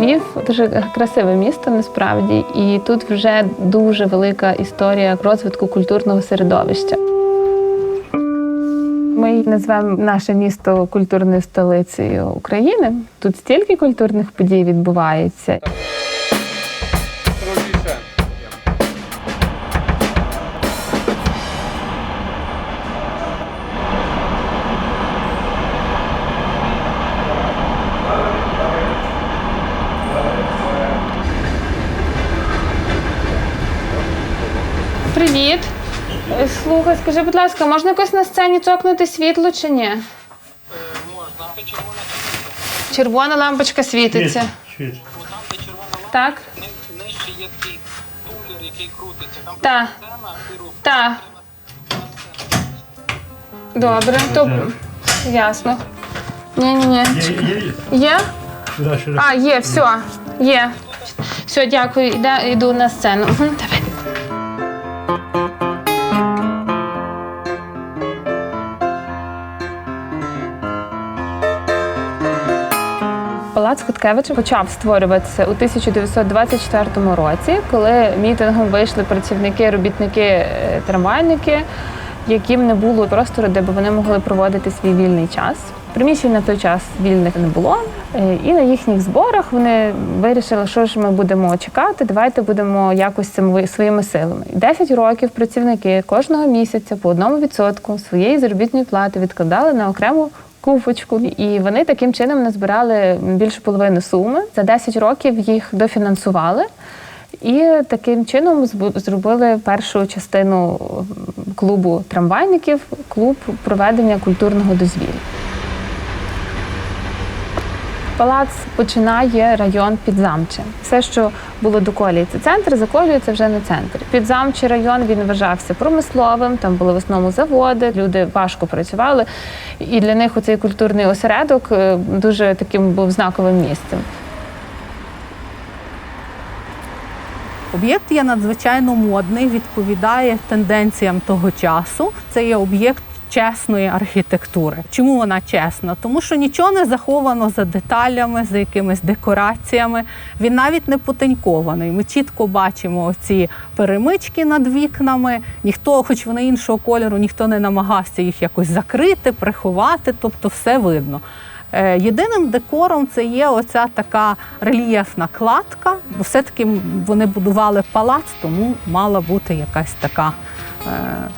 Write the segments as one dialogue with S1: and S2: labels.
S1: Львів дуже красиве місто насправді, і тут вже дуже велика історія розвитку культурного середовища. Ми назвемо наше місто культурною столицею України. Тут стільки культурних подій відбувається. Е, скажи, будь ласка, можна якось на сцені цокнути світло чи ні?
S2: Можна, ти червона
S1: Червона лампочка світиться.
S3: Світ.
S2: там, де червона
S1: Так,
S2: ни- нижче є такий тумблер, який крутиться. Там
S1: Так.
S2: сцена і рух.
S1: так. Добре, то ясно. Ні-ні-ні.
S3: Є, є, є.
S1: Є?
S3: Сюди, сюди.
S1: А, є, все, є. Все, дякую, Іде, йду на сцену. Давай. Палац Хоткевича почав створюватися у 1924 році, коли мітингом вийшли працівники, робітники, е, трамвайники, яким не було простору, де б вони могли проводити свій вільний час. Приміщень на той час вільних не було, Е, і на їхніх зборах вони вирішили, що ж ми будемо чекати. Давайте будемо якось цим своїми силами. 10 років працівники кожного місяця по одному відсотку своєї заробітної плати відкладали на окрему куфочку, і вони таким чином назбирали більшу половину суми. За 10 років їх дофінансували. І таким чином зробили першу частину клубу трамвайників, клуб проведення культурного дозвілля. Палац починає район Підзамче. Все, що було до колії, це центр, заколюється вже на центр. Підзамче район він вважався промисловим, там були в основному заводи, люди важко працювали. І для них оцей культурний осередок е, дуже таким був знаковим місцем.
S4: Об'єкт є надзвичайно модний, відповідає тенденціям того часу. Це є об'єкт чесної архітектури. Чому вона чесна? Тому що нічого не заховано за деталями, за якимись декораціями. Він навіть не потенькований. Ми чітко бачимо ці перемички над вікнами. Ніхто, хоч вони іншого кольору, ніхто не намагався їх якось закрити, приховати, тобто все видно. Е, Єдиним декором це є оця така рельєфна кладка, бо все-таки вони будували палац, тому мала бути якась така е,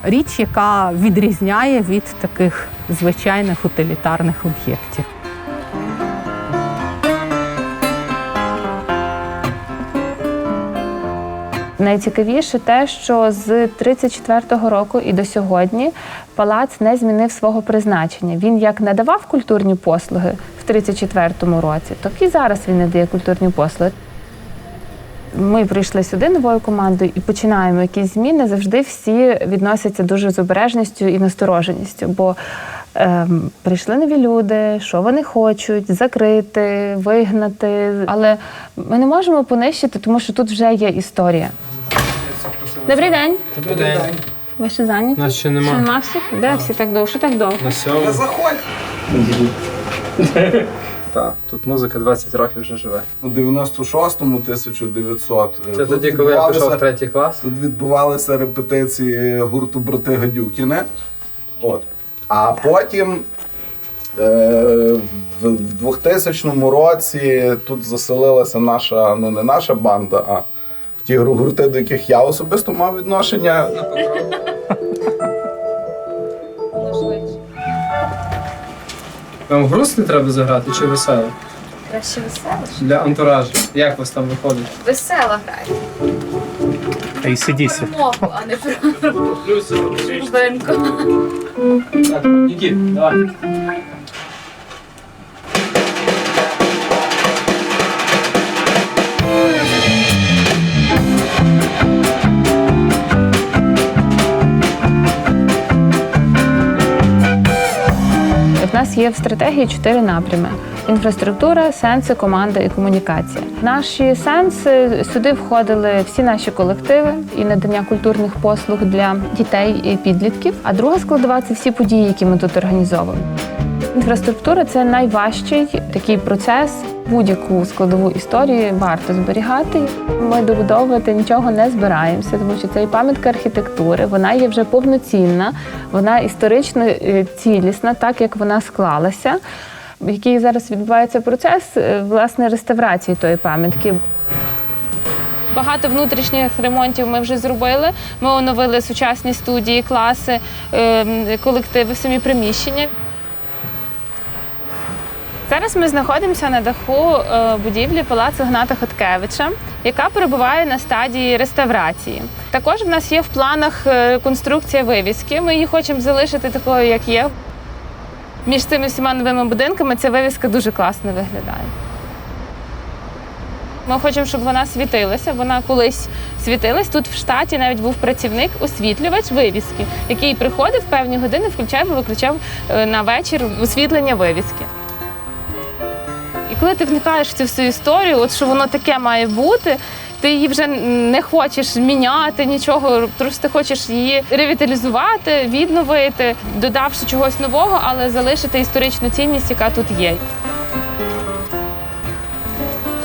S4: річ, яка відрізняє від таких звичайних утилітарних об'єктів.
S1: Найцікавіше те, що з 34-го року і до сьогодні палац не змінив свого призначення. Він як надавав культурні послуги в 34-му році, так і зараз він надає культурні послуги. Ми прийшли сюди новою командою і починаємо якісь зміни. Завжди всі відносяться дуже з обережністю і настороженістю. Бо ем, прийшли нові люди, що вони хочуть, закрити, вигнати. Але ми не можемо понищити, тому що тут вже є історія. Добрий день.
S5: Добрий день.
S1: Ви ще зайняті?
S5: Нас ще
S1: Ще
S5: нема.
S1: нема всіх? Де всі так довго? Що так довго?
S5: На сьому.
S2: Заходь.
S5: Так, тут музика 20 років вже живе.
S6: У 96-му 1900
S5: Це тоді, коли я пішов в третій клас.
S6: Тут відбувалися репетиції гурту Брати Гадюкіни. От. А потім е, в в 2000 році тут заселилася наша, ну не наша банда, а ті гурти, до яких я особисто мав відношення.
S5: Вам грустно треба заграти чи весело?
S7: Краще весело.
S5: Для антуражу. Як у вас там виходить?
S7: Весело грає.
S3: ACDC.
S7: Мову, а не про
S5: Плюс. Так, Нікіт, давай.
S1: Є в стратегії чотири напрями: інфраструктура, сенси, команда і комунікація. Наші сенси сюди входили всі наші колективи і надання культурних послуг для дітей і підлітків. А друга складова це всі події, які ми тут організовуємо. Інфраструктура це найважчий такий процес. Будь-яку складову історію варто зберігати. Ми добудовувати нічого не збираємося, тому що це і пам'ятка архітектури. Вона є вже повноцінна, вона історично е, цілісна, так як вона склалася. Який зараз відбувається процес е, власне реставрації тої пам'ятки. Багато внутрішніх ремонтів ми вже зробили. Ми оновили сучасні студії, класи, ем, колективи, самі приміщення. Зараз ми знаходимося на даху е, будівлі палацу Гната Хоткевича, яка перебуває на стадії реставрації. Також в нас є в планах е, реконструкція вивіски. Ми її хочемо залишити такою, як є. Між цими всіма новими будинками ця вивіска дуже класно виглядає. Ми хочемо, щоб вона світилася. Вона колись світилась. Тут в штаті навіть був працівник, освітлювач вивіски, який приходив в певні години, включав і виключав е, на вечір освітлення вивіски. Коли ти вникаєш в цю всю історію, от що воно таке має бути, ти її вже не хочеш міняти нічого, просто хочеш її ревіталізувати, відновити, додавши чогось нового, але залишити історичну цінність, яка тут є.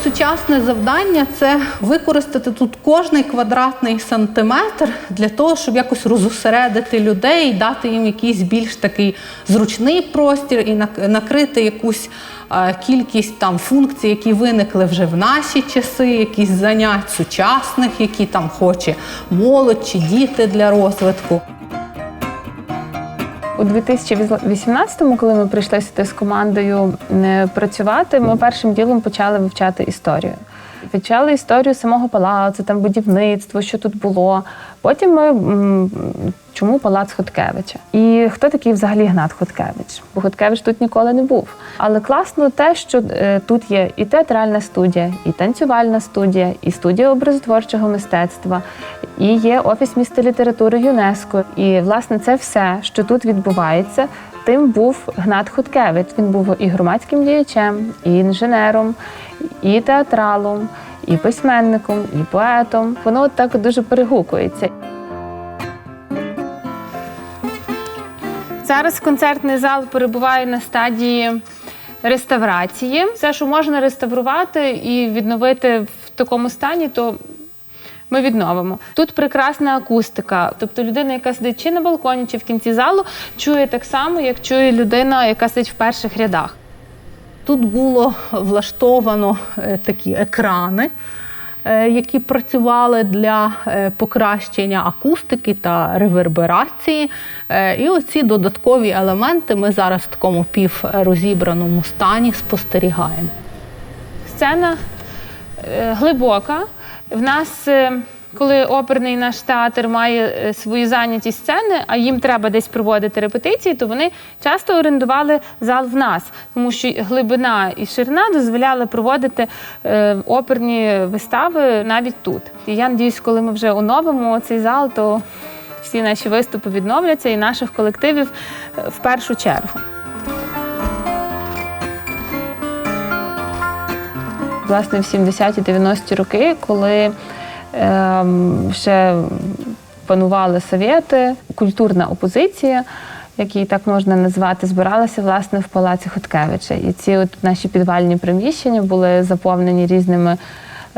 S4: Сучасне завдання це використати тут кожний квадратний сантиметр для того, щоб якось розосередити людей, дати їм якийсь більш такий зручний простір і накрити якусь е, кількість там функцій, які виникли вже в наші часи, якісь занять сучасних, які там хоче молодь чи діти для розвитку.
S1: У 2018-му, коли ми прийшли сюди з командою е, працювати, ми першим ділом почали вивчати історію. Вивчали історію самого палацу, там будівництво, що тут було. Потім ми чому палац Хоткевича? І хто такий взагалі Гнат Хоткевич? Бо Хоткевич тут ніколи не був. Але класно те, що е, тут є і театральна студія, і танцювальна студія, і студія образотворчого мистецтва, і є офіс міста літератури ЮНЕСКО. І власне це все, що тут відбувається. Тим був Гнат Хоткевич. Він був і громадським діячем, і інженером, і театралом, і письменником, і поетом. Воно от так дуже перегукується. Зараз концертний зал перебуває на стадії реставрації. Все, що можна реставрувати і відновити в такому стані, то ми відновимо. Тут прекрасна акустика. Тобто людина, яка сидить чи на балконі, чи в кінці залу, чує так само, як чує людина, яка сидить в перших рядах.
S4: Тут було влаштовано е, такі екрани, е, які працювали для е, покращення акустики та реверберації. І оці додаткові елементи ми зараз в такому піврозібраному стані спостерігаємо.
S1: Сцена глибока. В нас, е, коли оперний наш театр має е, свої зайняті сцени, а їм треба десь проводити репетиції, то вони часто орендували зал в нас, тому що глибина і ширина дозволяли проводити е, оперні вистави навіть тут. І я надіюсь, коли ми вже оновимо цей зал, то всі наші виступи відновляться і наших колективів в першу чергу. Власне, в 70-ті 90-ті роки, коли е, ще панували совєти, культурна опозиція, як її так можна назвати, збиралася власне в палаці Хоткевича. І ці от наші підвальні приміщення були заповнені різними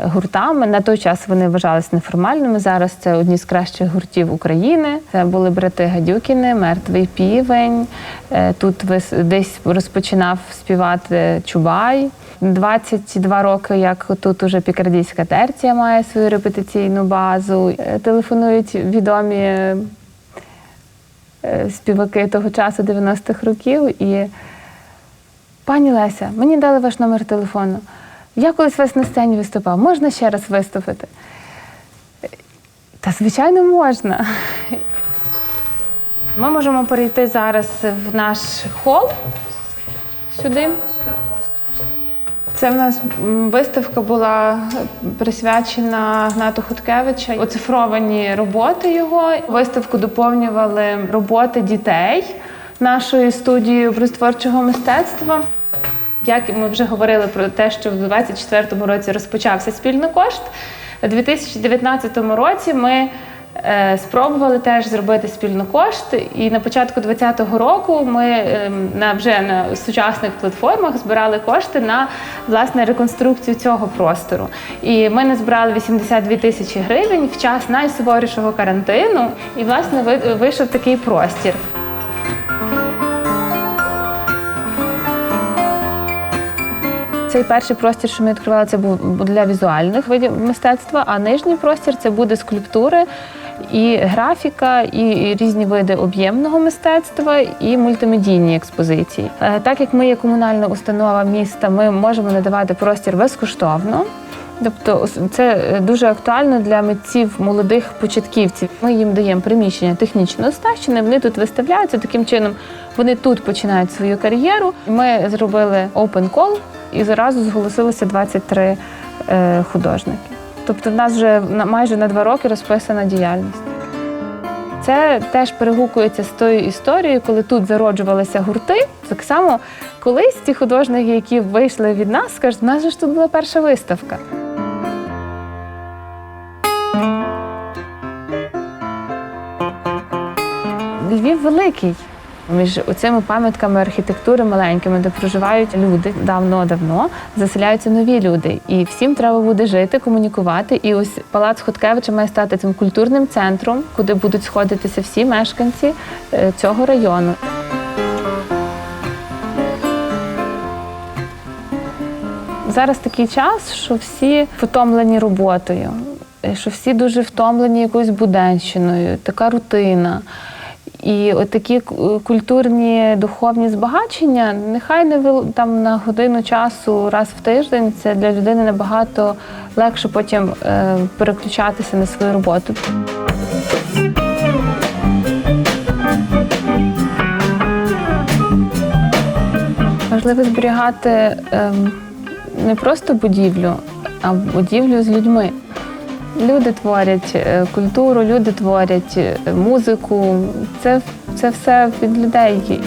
S1: гуртами. На той час вони вважалися неформальними. Зараз це одні з кращих гуртів України. Це були брати Гадюкіни, мертвий півень. Е, Тут десь розпочинав співати Чубай. 22 роки, як тут уже пікардійська терція має свою репетиційну базу. Е, Телефонують відомі е, співаки того часу 90-х років. І пані Леся, мені дали ваш номер телефону. Я колись вас на сцені виступав. Можна ще раз виступити? Та звичайно можна. Ми можемо перейти зараз в наш хол сюди. Це в нас виставка була присвячена Гнату Хуткевича. Оцифровані роботи його. Виставку доповнювали роботи дітей нашої студії образотворчого мистецтва. Як ми вже говорили про те, що в 2024 році розпочався спільний кошт. У 2019 році ми Е, Спробували теж зробити спільно кошти, і на початку 2020 року ми ем, на вже на сучасних платформах збирали кошти на власне реконструкцію цього простору. І ми назбирали 82 тисячі гривень в час найсуворішого карантину. І власне ви- вийшов такий простір. Цей перший простір, що ми відкривали, це був для візуальних видів мистецтва, а нижній простір це буде скульптури, і графіка, і, різні види об'ємного мистецтва, і мультимедійні експозиції. Е, Так як ми є комунальна установа міста, ми можемо надавати простір безкоштовно. Тобто це е, дуже актуально для митців молодих початківців. Ми їм даємо приміщення технічно оснащене, вони тут виставляються. Таким чином вони тут починають свою кар'єру. Ми зробили open call і зразу зголосилося 23 е, художники. Тобто в нас вже на майже на два роки розписана діяльність. Це теж перегукується з тою історією, коли тут зароджувалися гурти. Так само колись ті художники, які вийшли від нас, скажуть, у нас ж тут була перша виставка. Великий. Між цими пам'ятками архітектури маленькими, де проживають люди давно-давно, заселяються нові люди. І всім треба буде жити, комунікувати. І ось палац Хоткевича має стати цим культурним центром, куди будуть сходитися всі мешканці е, цього району. Зараз такий час, що всі втомлені роботою, е, що всі дуже втомлені якоюсь буденщиною, така рутина. І от такі культурні духовні збагачення, нехай не там на годину часу раз в тиждень, це для людини набагато легше потім е, переключатися на свою роботу. Важливо зберігати ем, не просто будівлю, а будівлю з людьми. Люди творять е, культуру, люди творять е, музику. Це, це все від людей.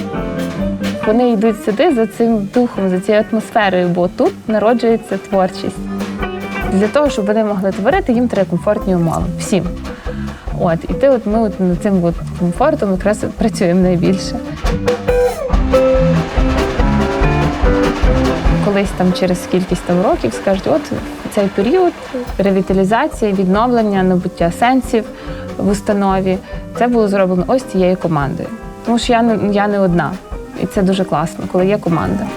S1: Вони йдуть сюди за цим духом, за цією атмосферою, бо тут народжується творчість. Для того, щоб вони могли творити, їм треба комфортні умови. Всім. От, і ти, от ми от над цим от комфортом якраз працюємо найбільше. Колись там через кількість там років скажуть, от цей період ревіталізації, відновлення, набуття сенсів в установі, це було зроблено ось цією командою. Тому що я не я не одна, і це дуже класно, коли є команда.